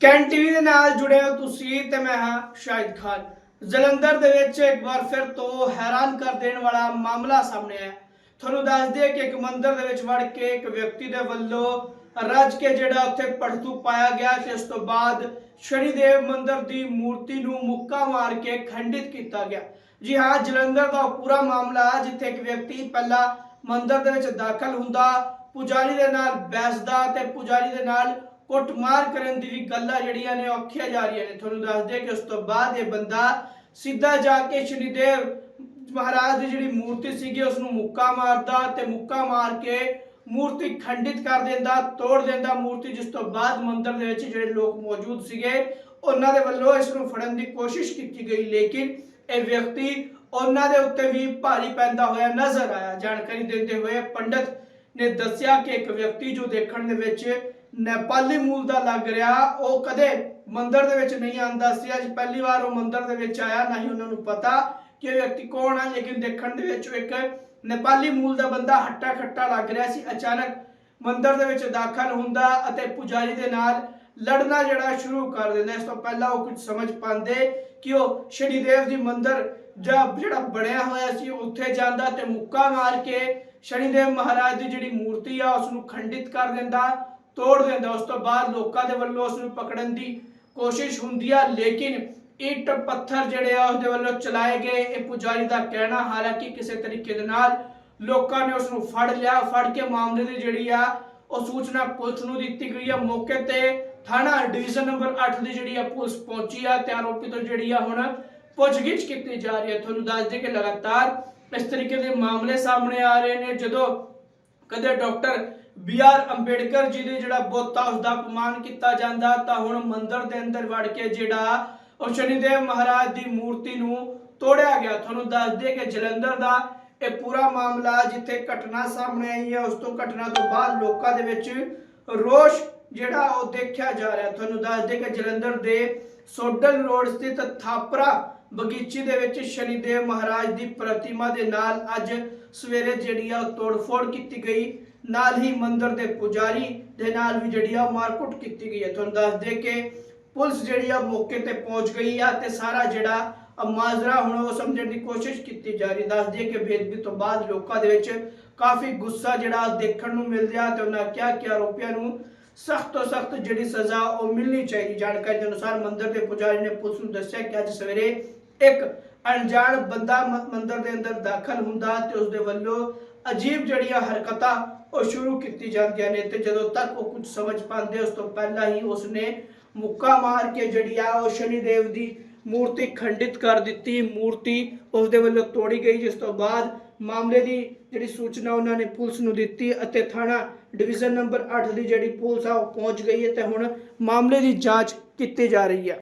Can TV ਦੇ ਨਾਲ ਜੁੜੇ ਹੋ ਤੁਸੀਂ ਤੇ ਮੈਂ ਹਾਂ ਸ਼ਾਹਿਦ ਖਾਨ। ਜਲੰਧਰ ਦੇ ਵਿੱਚ ਇੱਕ ਵਾਰ ਫਿਰ ਤੋਂ ਹੈਰਾਨ ਕਰ ਦੇਣ ਵਾਲਾ ਮਾਮਲਾ ਸਾਹਮਣੇ ਆਇਆ। ਤੁਹਾਨੂੰ ਦੱਸ ਦਈਏ ਕਿ ਇੱਕ ਮੰਦਿਰ ਦੇ ਵਿੱਚ ਵੜ ਕੇ ਇੱਕ ਵਿਅਕਤੀ ਦੇ ਵੱਲੋਂ ਰੱਜ ਕੇ ਜਿਹੜਾ ਉੱਥੇ ਪੜਤੂ ਪਾਇਆ ਗਿਆ ਤੇ ਉਸ ਤੋਂ ਬਾਅਦ ਸ਼ਨੀਦੇਵ ਮੰਦਿਰ ਦੀ ਮੂਰਤੀ ਨੂੰ ਮੁੱਕਾ ਮਾਰ ਕੇ ਖੰਡਿਤ ਕੀਤਾ ਗਿਆ। ਜੀ ਹਾਂ, ਜਲੰਧਰ ਦਾ ਉਹ ਪੂਰਾ ਮਾਮਲਾ ਜਿੱਥੇ ਇੱਕ ਵਿਅਕਤੀ ਪਹਿਲਾਂ ਮੰਦਿਰ ਦੇ ਵਿੱਚ ਦਾਖਲ ਹੁੰਦਾ, ਪੁਜਾਰੀ ਦੇ ਨਾਲ ਬੈਸਦਾ ਤੇ ਪੁਜਾਰੀ ਦੇ ਨਾਲ ਕੁੱਟਮਾਰ ਕਰਨ ਦੀ ਵੀ ਗੱਲਾਂ ਜਿਹੜੀਆਂ ਨੇ ਔਖੀਆਂ ਜਾ ਰਹੀਆਂ ਨੇ। ਤੁਹਾਨੂੰ ਦੱਸ ਦੇ ਕਿ ਉਸ ਤੋਂ ਬਾਅਦ ਇਹ ਬੰਦਾ ਸਿੱਧਾ ਜਾ ਕੇ ਸ਼ਨੀਦੇਵ ਮਹਾਰਾਜ ਦੀ ਜਿਹੜੀ ਮੂਰਤੀ ਸੀਗੀ ਉਸ ਨੂੰ ਮੁੱਕਾ ਮਾਰਦਾ ਤੇ ਮੁੱਕਾ ਮਾਰ ਕੇ ਮੂਰਤੀ ਖੰਡਿਤ ਕਰ ਦਿੰਦਾ, ਤੋੜ ਦਿੰਦਾ ਮੂਰਤੀ, ਜਿਸ ਤੋਂ ਬਾਅਦ ਮੰਦਰ ਦੇ ਵਿੱਚ ਜਿਹੜੇ ਲੋਕ ਮੌਜੂਦ ਸੀਗੇ, ਉਹਨਾਂ ਦੇ ਵੱਲੋਂ ਇਸ ਨੂੰ ਫੜਨ ਦੀ ਕੋਸ਼ਿਸ਼ ਕੀਤੀ ਗਈ। ਲੇਕਿਨ ਇਹ ਵਿਅਕਤੀ ਉਹਨਾਂ ਦੇ ਉੱਤੇ ਵੀ ਭਾਰੀ ਪੈਂਦਾ ਹੋਇਆ ਨਜ਼ਰ ਆਇਆ। ਜਾਣਕਾਰੀ ਦਿੰਦੇ ਹੋਏ ਪੰਡਤ ਨੇ ਦੱਸਿਆ ਕਿ ਇੱਕ ਵਿਅਕਤੀ ਜੋ ਦੇਖਣ ਦੇ ਵਿੱਚ ਨੇਪਾਲੀ ਮੂਲ ਦਾ ਲੱਗ ਰਿਹਾ, ਉਹ ਕਦੇ ਮੰਦਰ ਦੇ ਵਿੱਚ ਨਹੀਂ ਆਂਦਾ ਸੀ, ਅੱਜ ਪਹਿਲੀ ਵਾਰ ਉਹ ਮੰਦਰ ਦੇ ਵਿੱਚ ਆਇਆ, ਨਾ ਹੀ ਉਹਨਾਂ ਨੂੰ ਪਤਾ ਕਿ ਵਿਅਕਤੀ ਕੌਣ ਆ, ਲੇਕਿਨ ਦੇਖਣ ਦੇ ਵਿੱਚ ਇੱਕ ਨੇਪਾਲੀ ਮੂਲ ਦਾ ਬੰਦਾ ਹੱਟਾ ਖੱਟਾ ਲੱਗ ਰਿਹਾ ਸੀ, ਅਚਾਨਕ ਮੰਦਰ ਦੇ ਵਿੱਚ ਦਾਖਲ ਹੁੰਦਾ ਅਤੇ ਪੁਜਾਰੀ ਦੇ ਨਾਲ ਲੜਨਾ ਜਿਹੜਾ ਸ਼ੁਰੂ ਕਰ ਦਿੰਦਾ, ਇਸ ਤੋਂ ਪਹਿਲਾਂ ਉਹ ਕੁਝ ਸਮਝ ਪਾਉਂਦੇ ਕਿ ਉਹ ਸ਼ਨੀਦੇਵ ਦੀ ਮੰਦਿਰ ਜਾਂ ਜਿਹੜਾ ਬਣਿਆ ਹੋਇਆ ਸੀ ਉੱਥੇ ਜਾਂਦਾ ਤੇ ਮੁੱਕਾ ਮਾਰ ਕੇ ਸ਼ਨੀਦੇਵ ਮਹਾਰਾਜ ਦੀ ਜਿਹੜੀ ਮੂਰਤੀ ਆ ਉਸ ਨੂੰ ਖੰਡਿਤ ਕਰ ਦਿੰਦਾ ਤੋੜ ਦਿੰਦਾ ਉਸ ਤੋਂ ਬਾਅਦ ਲੋਕਾਂ ਦੇ ਵੱਲੋਂ ਉਸ ਨੂੰ ਪਕੜਨ ਦੀ ਕੋਸ਼ਿਸ਼ ਹੁੰਦੀ ਆ, ਲੇਕਿਨ ਇੱਟ ਪੱਥਰ ਜਿਹੜੇ ਆ ਉਸਦੇ ਵੱਲੋਂ ਚਲਾਏ ਗਏ। ਇਹ ਪੁਜਾਰੀ ਦਾ ਕਹਿਣਾ, ਹਾਲਾਂਕਿ ਕਿਸੇ ਤਰੀਕੇ ਦੇ ਨਾਲ ਲੋਕਾਂ ਨੇ ਉਸ ਨੂੰ ਫੜ ਲਿਆ। ਫੜ ਕੇ ਮਾਮਲੇ ਦੀ ਜਿਹੜੀ ਆ, ਉਹ ਸੂਚਨਾ ਪੁਲਿਸ ਨੂੰ ਦਿੱਤੀ ਗਈ ਆ। ਮੌਕੇ ਤੇ ਥਾਣਾ ਡਿਵੀਜ਼ਨ ਨੰਬਰ 8 ਦੀ ਜਿਹੜੀ ਆ, ਪੁਲਿਸ ਪਹੁੰਚੀ ਆ। ਤੇ ਆਰੋਪੀ ਤੋਂ ਜਿਹੜੀ ਆ, ਹੁਣ ਪੁੱਛਗਿੱਛ ਕੀਤੀ ਜਾ ਰਹੀ ਹੈ ਤੁਹਾਨੂੰ ਦੱਸ ਦੇ ਕਿ ਲਗਾਤਾਰ ਇਸ ਤਰੀਕੇ ਦੇ ਮਾਮਲੇ ਸਾਹਮਣੇ ਆ ਰਹੇ ਨੇ। ਜਦੋਂ ਕਦੇ doctor B R Ambedkar ji ਦੇ ਜਿਹੜਾ ਬੁੱਤ ਆ ਉਸ ਦਾ ਅਪਮਾਨ ਕੀਤਾ ਜਾਂਦਾ, ਤਾਂ ਹੁਣ ਮੰਦਿਰ ਦੇ ਅੰਦਰ ਵੜ ਕੇ ਜਿਹੜਾ ਉਹ ਸ਼ਨੀਦੇਵ ਮਹਾਰਾਜ ਦੀ ਮੂਰਤੀ ਨੂੰ ਤੋੜਿਆ ਗਿਆ। ਤੁਹਾਨੂੰ ਦੱਸ ਦਈਏ ਕਿ ਜਲੰਧਰ ਦਾ ਇਹ ਪੂਰਾ ਮਾਮਲਾ ਜਿੱਥੇ ਘਟਨਾ ਸਾਹਮਣੇ ਆਈ ਹੈ, ਉਸ ਤੋਂ ਘਟਨਾ ਤੋਂ ਬਾਅਦ ਲੋਕਾਂ ਦੇ ਵਿੱਚ ਰੋਸ਼ ਜਿਹੜਾ ਉਹ ਦੇਖਿਆ ਜਾ ਰਿਹਾ। ਤੁਹਾਨੂੰ ਦੱਸ ਦਈਏ ਕਿ ਜਲੰਧਰ ਦੇ ਸੋਡਲ ਰੋਡ ਸਥਿਤ ਥਾਪਰਾ ਬਗੀਚੀ ਦੇ ਵਿੱਚ ਸ਼ਨੀਦੇਵ ਮਹਾਰਾਜ ਦੀ ਪ੍ਰਤਿਮਾ ਦੇ ਨਾਲ ਅੱਜ ਸਵੇਰੇ ਜਿਹੜੀ ਆ ਉਹ ਤੋੜਫੋੜ ਕੀਤੀ ਗਈ। ਨਾਲ ਹੀ ਮੰਦਰ ਦੇ ਪੁਜਾਰੀ ਦੇ ਨਾਲ ਵੀ ਜਿਹੜੀ ਆ ਮਾਰਕੁੱਟ ਕੀਤੀ ਗਈ ਹੈ। ਤੁਹਾਨੂੰ ਦੱਸ ਦੇ ਕਿ ਪੁਲਿਸ ਜਿਹੜੀ ਆ ਮੌਕੇ ਤੇ ਪਹੁੰਚ ਗਈ ਆ ਤੇ ਸਾਰਾ ਜਿਹੜਾ ਮਾਜਰਾ ਹੁਣ ਉਹ ਸਮਝਣ ਦੀ ਕੋਸ਼ਿਸ਼ ਕੀਤੀ ਜਾ ਰਹੀ ਦੱਸ ਦਈਏ ਕਿ ਬੇਦਬੀ ਤੋਂ ਬਾਅਦ ਲੋਕਾਂ ਦੇ ਵਿੱਚ ਕਾਫੀ ਗੁੱਸਾ ਜਿਹੜਾ ਦੇਖਣ ਨੂੰ ਮਿਲ ਰਿਹਾ ਤੇ ਉਹਨਾਂ ਕਿਹਾ ਕਿ ਆਰੋਪੀਆਂ ਨੂੰ ਸਖਤ ਤੋਂ ਸਖਤ ਜਿਹੜੀ ਸਜ਼ਾ ਉਹ ਮਿਲਣੀ ਚਾਹੀਦੀ। ਜਾਣਕਾਰੀ ਦੇ ਅਨੁਸਾਰ ਮੰਦਿਰ ਦੇ ਪੁਜਾਰੀ ਨੇ ਪੁਲਿਸ ਨੂੰ ਦੱਸਿਆ ਕਿ ਅੱਜ ਸਵੇਰੇ ਇੱਕ ਅਣਜਾਣ ਬੰਦਾ ਮੰਦਰ ਦੇ ਅੰਦਰ ਦਾਖਲ ਹੁੰਦਾ ਤੇ ਉਸ ਦੇ ਵੱਲੋਂ ਅਜੀਬ ਜਿਹੜੀਆਂ ਹਰਕਤਾਂ ਉਹ ਸ਼ੁਰੂ ਕੀਤੀ ਜਾਂਦੀਆਂ ਨੇ ਤੇ ਜਦੋਂ ਤੱਕ ਉਹ ਕੁਝ ਸਮਝ ਪਾਉਂਦੇ ਉਸ ਤੋਂ ਪਹਿਲਾਂ ਹੀ ਉਸਨੇ ਮੁੱਕਾ ਮਾਰ ਕੇ ਜਿਹੜੀ ਆ ਉਹ ਸ਼ਨੀਦੇਵ ਦੀ ਮੂਰਤੀ ਖੰਡਿਤ ਕਰ ਦਿੱਤੀ। ਮੂਰਤੀ ਉਸ ਦੇ ਵੱਲੋਂ ਤੋੜੀ ਗਈ, ਜਿਸ ਤੋਂ ਬਾਅਦ ਮਾਮਲੇ ਦੀ ਜਿਹੜੀ ਸੂਚਨਾ ਉਹਨਾਂ ਨੇ ਪੁਲਿਸ ਨੂੰ ਦਿੱਤੀ ਅਤੇ ਥਾਣਾ ਡਿਵੀਜ਼ਨ ਨੰਬਰ 8 ਦੀ ਜਿਹੜੀ ਪੁਲਿਸ ਆ ਉਹ ਪਹੁੰਚ ਗਈ ਹੈ ਤੇ ਹੁਣ ਮਾਮਲੇ ਦੀ ਜਾਂਚ ਕੀਤੀ ਜਾ ਰਹੀ ਹੈ।